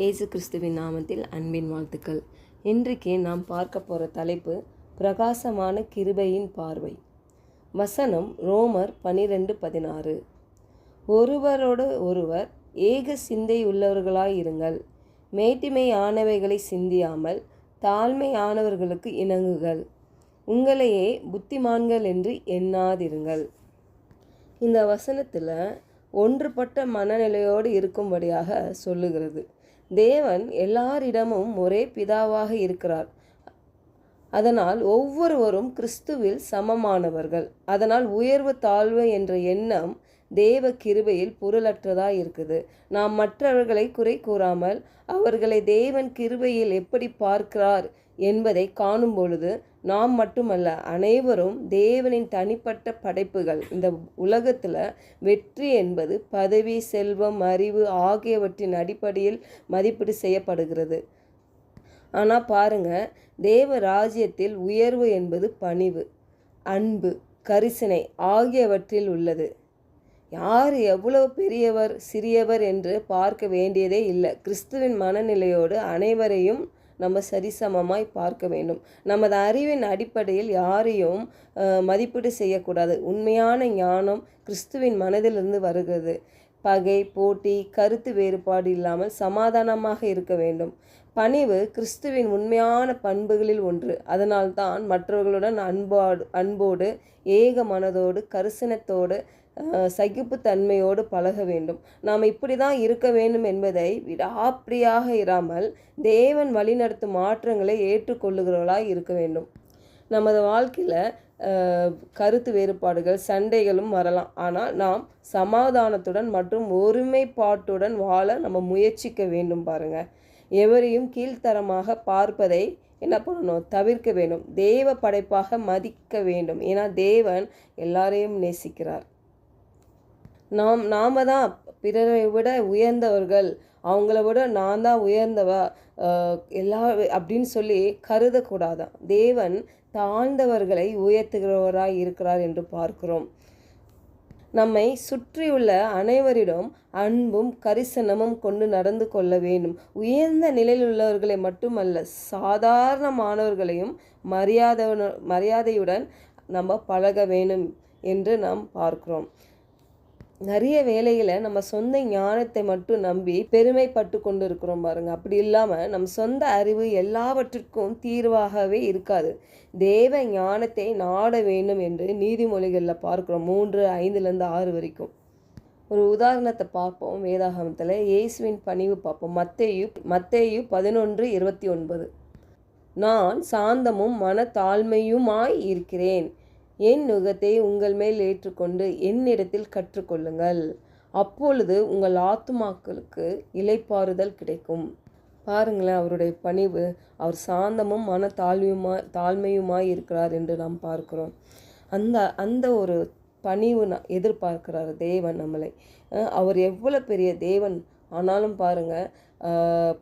இயேசு கிறிஸ்துவின் நாமத்தில் அன்பின் வாழ்த்துக்கள். இன்றைக்கு நாம் பார்க்க போகிற தலைப்பு பிரகாசமான கிருபையின் பார்வை. வசனம் ரோமர் பனிரெண்டு பதினாறு. ஒருவரோடு ஒருவர் ஏக சிந்தை உள்ளவர்களாயிருங்கள் மேட்டிமை ஆனவைகளை சிந்தியாமல் தாழ்மை ஆனவர்களுக்கு இணங்குகள் உங்களையே புத்திமான்கள் என்று எண்ணாதிருங்கள். இந்த வசனத்தில் ஒன்றுபட்ட மனநிலையோடு இருக்கும்படியாக சொல்லுகிறது. தேவன் எல்லாரிடமும் ஒரே பிதாவாக இருக்கிறார். அதனால் ஒவ்வொருவரும் கிறிஸ்துவில் சமமானவர்கள். அதனால் உயர்வு தாழ்வு என்ற எண்ணம் தேவ கிருபையில் பொருளற்றதாக இருக்குது. நாம் மற்றவர்களை குறை கூறாமல் அவர்களை தேவன் கிருபையில் எப்படி பார்க்கிறார் என்பதை காணும் பொழுது நாம் மட்டுமல்ல அனைவரும் தேவனின் தனிப்பட்ட படைப்புகள். இந்த உலகத்தில் வெற்றி என்பது பதவி செல்வம் அறிவு ஆகியவற்றின் அடிப்படையில் மதிப்பீடு செய்யப்படுகிறது. ஆனால் பாருங்க தேவ ராஜ்யத்தில் உயர்வு என்பது பணிவு அன்பு கரிசனை ஆகியவற்றில் உள்ளது. யார் எவ்வளவு பெரியவர் சிறியவர் என்று பார்க்க வேண்டியதே இல்லை. கிறிஸ்துவின் மனநிலையோடு அனைவரையும் நம்ம சரிசமமாய் பார்க்க வேண்டும். நமது அறிவின் அடிப்படையில் யாரையும் மதிப்பீடு செய்யக்கூடாது. உண்மையான ஞானம் கிறிஸ்துவின் மனதிலிருந்து வருகிறது. பகை போட்டி கருத்து வேறுபாடு இல்லாமல் சமாதானமாக இருக்க வேண்டும். பணிவு கிறிஸ்துவின் உண்மையான பண்புகளில் ஒன்று. அதனால்தான் மற்றவர்களுடன் அன்போடு அன்போடு ஏக மனதோடு கரிசனத்தோடு சகிப்புத்தன்மையோடு பழக வேண்டும். நாம் இப்படி தான் இருக்க வேண்டும் என்பதை விடாப்பிடியாக இராமல் தேவன் வழிநடத்தும் மாற்றங்களை ஏற்றுக்கொள்ளுகிறவர்களாக இருக்க வேண்டும். நமது வாழ்க்கையில் கருத்து வேறுபாடுகள் சண்டைகளும் வரலாம். ஆனால் நாம் சமாதானத்துடன் மற்றும் ஒருமைப்பாட்டுடன் வாழ நம்ம முயற்சிக்க வேண்டும் பாருங்கள் எவரையும் கீழ்த்தரமாக பார்ப்பதை என்ன பண்ணணும்? தவிர்க்க வேண்டும். தேவ படைப்பாக மதிக்க வேண்டும். ஏன்னா தேவன் எல்லாரையும் நேசிக்கிறார். நாம் நாம தான் பிறரை விட உயர்ந்தவர்கள். அவங்கள விட நான் தான் உயர்ந்தவ? எல்லா அப்படின்னு சொல்லி கருதக்கூடாதான். தேவன் தாழ்ந்தவர்களை உயர்த்துகிறவராய் இருக்கிறார் என்று பார்க்கிறோம். நம்மை சுற்றியுள்ள அனைவரிடம் அன்பும் கரிசனமும் கொண்டு நடந்து கொள்ள வேண்டும். உயர்ந்த நிலையில் உள்ளவர்களை மட்டுமல்ல சாதாரணமானவர்களையும் மரியாதை மரியாதையுடன் நம்ம பழக வேண்டும் என்று நாம் பார்க்கிறோம். நிறைய வேலையில் நம்ம சொந்த ஞானத்தை மட்டும் நம்பி பெருமைப்பட்டு கொண்டு இருக்கிறோம் பாருங்க. அப்படி இல்லாமல் நம் சொந்த அறிவு எல்லாவற்றிற்கும் தீர்வாகவே இருக்காது. தேவ ஞானத்தை நாட வேண்டும் என்று நீதிமொழிகளில் பார்க்குறோம். மூன்று ஐந்துலேருந்து ஆறு வரைக்கும். ஒரு உதாரணத்தை பார்ப்போம். வேதாகமத்தில் இயேசுவின் பணிவு பார்ப்போம். மத்தேயு மத்தேயு பதினொன்று இருபத்தி ஒன்பது. நான் சாந்தமும் மன தாழ்மையுமாய் இருக்கிறேன். என் நுகத்தை உங்கள் மேல் ஏற்றுக்கொண்டு என்னிடத்தில் கற்றுக்கொள்ளுங்கள். அப்பொழுது உங்கள் ஆத்துமாக்களுக்கு இலைப்பாறுதல் கிடைக்கும். பாருங்களேன் அவருடைய பணிவு அவர் சாந்தமும் மன தாழ்மையுமாய் தாழ்மையுமாய் இருக்கிறார் என்று நாம் பார்க்கிறோம். அந்த அந்த ஒரு பணிவு எதிர்பார்க்கிறார் தேவன் நம்மளை. அவர் எவ்வளோ பெரிய தேவன் ஆனாலும் பாருங்கள்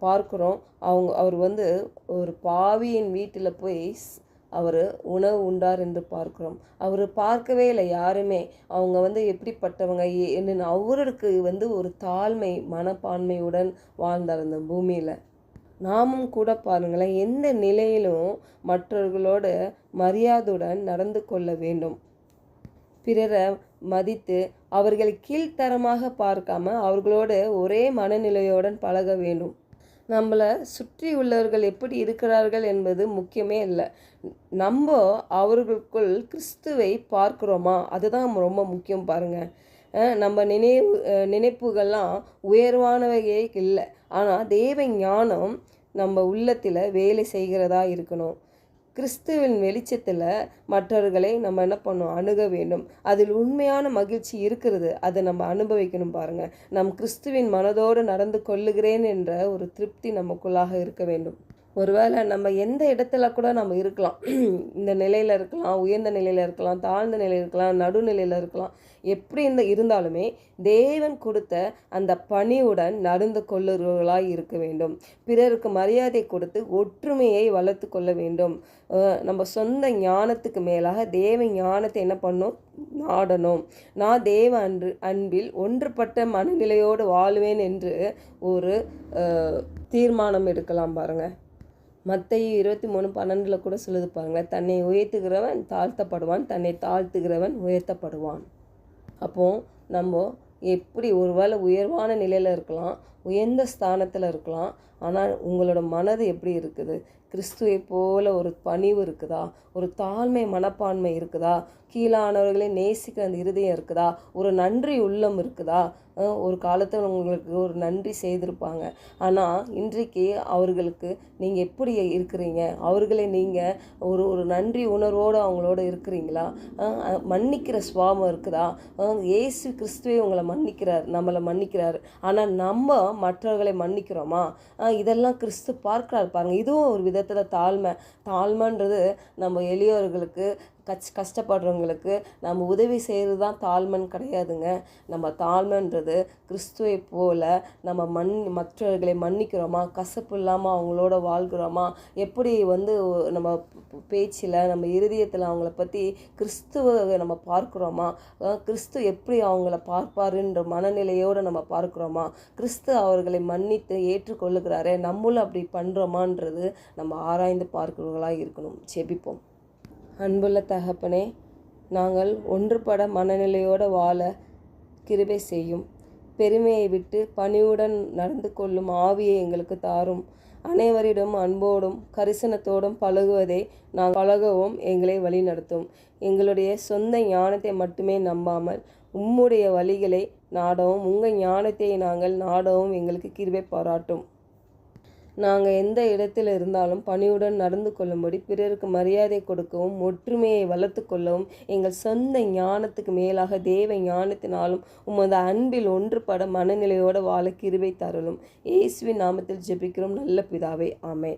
பார்க்குறோம். அவங்க அவர் வந்து ஒரு பாவியின் வீட்டில் போய் அவர் உணவு உண்டார் என்று பார்க்கிறோம். அவர் பார்க்கவே இல்லை யாருமே. அவங்க வந்து எப்படிப்பட்டவங்க? என்னென்னு? அவருக்கு வந்து ஒரு தாழ்மை மனப்பான்மையுடன் வாழ்ந்தார் அந்த பூமியில். நாமும் கூட பாருங்களேன் எந்த நிலையிலும் மற்றவர்களோட மரியாதையுடன் நடந்து கொள்ள வேண்டும். பிறரை மதித்து அவர்களை கீழ்த்தரமாக பார்க்காம அவர்களோட ஒரே மனநிலையுடன் பழக வேண்டும். நம்மளை சுற்றி உள்ளவர்கள் எப்படி இருக்கிறார்கள் என்பது முக்கியமே இல்லை. நம்ம அவர்களுக்குள் கிறிஸ்துவை பார்க்குறோமா? அதுதான் ரொம்ப முக்கியம் பாருங்கள் நம்ம நினைவு நினைப்புகள்லாம் உயர்வானவையே இல்லை. ஆனால் தேவ ஞானம் நம்ம உள்ளத்தில் வேலை செய்கிறதா இருக்கணும். கிறிஸ்துவின் வெளிச்சத்தில் மற்றவர்களை நம்ம என்ன பண்ணும்? அணுக வேண்டும். அதில் உண்மையான மகிழ்ச்சி இருக்கிறது. அதை நம்ம அனுபவிக்கணும் பாருங்கள் நம் கிறிஸ்துவின் மனதோடு நடந்து கொள்ளுகிறேன் என்ற ஒரு திருப்தி நமக்குள்ளாக இருக்க வேண்டும். ஒருவேளை நம்ம எந்த இடத்துல கூட நம்ம இருக்கலாம். இந்த நிலையில் இருக்கலாம் உயர்ந்த நிலையில் இருக்கலாம் தாழ்ந்த நிலையில் இருக்கலாம் நடுநிலையில் இருக்கலாம். எப்படி இந்த இருந்தாலுமே தேவன் கொடுத்த அந்த பணியுடன் நடந்து கொள்ளுறவர்களாக இருக்க வேண்டும். பிறருக்கு மரியாதை கொடுத்து ஒற்றுமையை வளர்த்து கொள்ள வேண்டும். நம்ம சொந்த ஞானத்துக்கு மேலாக தேவ ஞானத்தை என்ன பண்ணும்? நாடணும். நான் தேவ அன்று அன்பில் ஒன்றுபட்ட மனநிலையோடு வாழுவேன் என்று ஒரு தீர்மானம் எடுக்கலாம் பாருங்கள் மத்திய இருபத்தி மூணு பன்னெண்டில் கூட சொல்லுது பாருங்களேன். தன்னை உயர்த்துகிறவன் தாழ்த்தப்படுவான் தன்னை தாழ்த்துகிறவன் உயர்த்தப்படுவான். அப்போது நம்ம எப்படி ஒரு வேளை உயர்வான நிலையில் இருக்கலாம் உயர்ந்த ஸ்தானத்தில் இருக்கலாம் ஆனால் உங்களோட மனது எப்படி இருக்குது? கிறிஸ்துவை போல ஒரு பணிவு இருக்குதா? ஒரு தாழ்மை மனப்பான்மை இருக்குதா? கீழானவர்களை நேசிக்கிற அந்த இருதயம் இருக்குதா? ஒரு நன்றி உள்ளம் இருக்குதா? ஒரு காலத்தில் உங்களுக்கு ஒரு நன்றி செய்திருப்பாங்க. ஆனால் இன்றைக்கு அவர்களுக்கு நீங்கள் எப்படி இருக்கிறீங்க? அவர்களை நீங்கள் ஒரு ஒரு நன்றி உணர்வோடு அவங்களோட இருக்கிறீங்களா? மன்னிக்கிற சுவாபம் இருக்குதா? ஏசு கிறிஸ்துவே உங்களை மன்னிக்கிறார் நம்மளை மன்னிக்கிறார். ஆனால் நம்ம மற்றவர்களை மன்னிக்கிறோமா? இதெல்லாம் கிறிஸ்து பார்க்கிறார் பாருங்கள் இதுவும் ஒரு விதத்தில் தாழ்மை. தாழ்மைன்றது நம்ம எளியோர்களுக்கு கச் கஷ்டப்படுறவங்களுக்கு நம்ம உதவி செய்கிறது தான் தாழ்மன் கிடையாதுங்க. நம்ம தாழ்மன்றது கிறிஸ்துவை போல் நம்ம மண் மற்றவர்களை மன்னிக்கிறோமா? கசப்பு இல்லாமல் அவங்களோட வாழ்கிறோமா? எப்படி வந்து நம்ம பேச்சில் நம்ம இருதயத்தில் அவங்கள பற்றி கிறிஸ்துவ நம்ம பார்க்குறோமா? கிறிஸ்து எப்படி அவங்கள பார்ப்பாருன்ற மனநிலையோடு நம்ம பார்க்குறோமா? கிறிஸ்து அவர்களை மன்னித்து ஏற்றுக்கொள்ளுகிறாரே நம்மளும் அப்படி பண்ணுறோமான்றது நம்ம ஆராய்ந்து பார்க்கிறவர்களாக இருக்கணும். செபிப்போம் அன்புள்ள தகப்பனே நாங்கள் ஒன்றுபட மனநிலையோடு வாழ கிருபை செய்யும். பெருமையை விட்டு பணிவுடன் நடந்து கொள்ளும் ஆவியை எங்களுக்கு தாரும். அனைவரிடம் அன்போடும் கரிசனத்தோடும் பழகுவதை நாங்கள் பழகவும் எங்களை வழிநடத்தும். எங்களுடைய சொந்த ஞானத்தை மட்டுமே நம்பாமல் உம்முடைய வழிகளை நாடவும் உங்கள் ஞானத்தை நாங்கள் நாடவும் எங்களுக்கு கிருபை பாராட்டும். நாங்கள் எந்த இடத்தில் இருந்தாலும் பணியுடன் நடந்து கொள்ளும்படி பிறருக்கு மரியாதை கொடுக்கவும் ஒற்றுமையை வளர்த்து கொள்ளவும் எங்கள் சொந்த ஞானத்துக்கு மேலாக தேவ ஞானத்தினாலும் உமது அன்பில் ஒன்றுபட மனநிலையோடு வாழ கிருவை தரலும் இயேசுவின் நாமத்தில் ஜெபிக்கிறோம். நல்ல பிதாவே ஆமே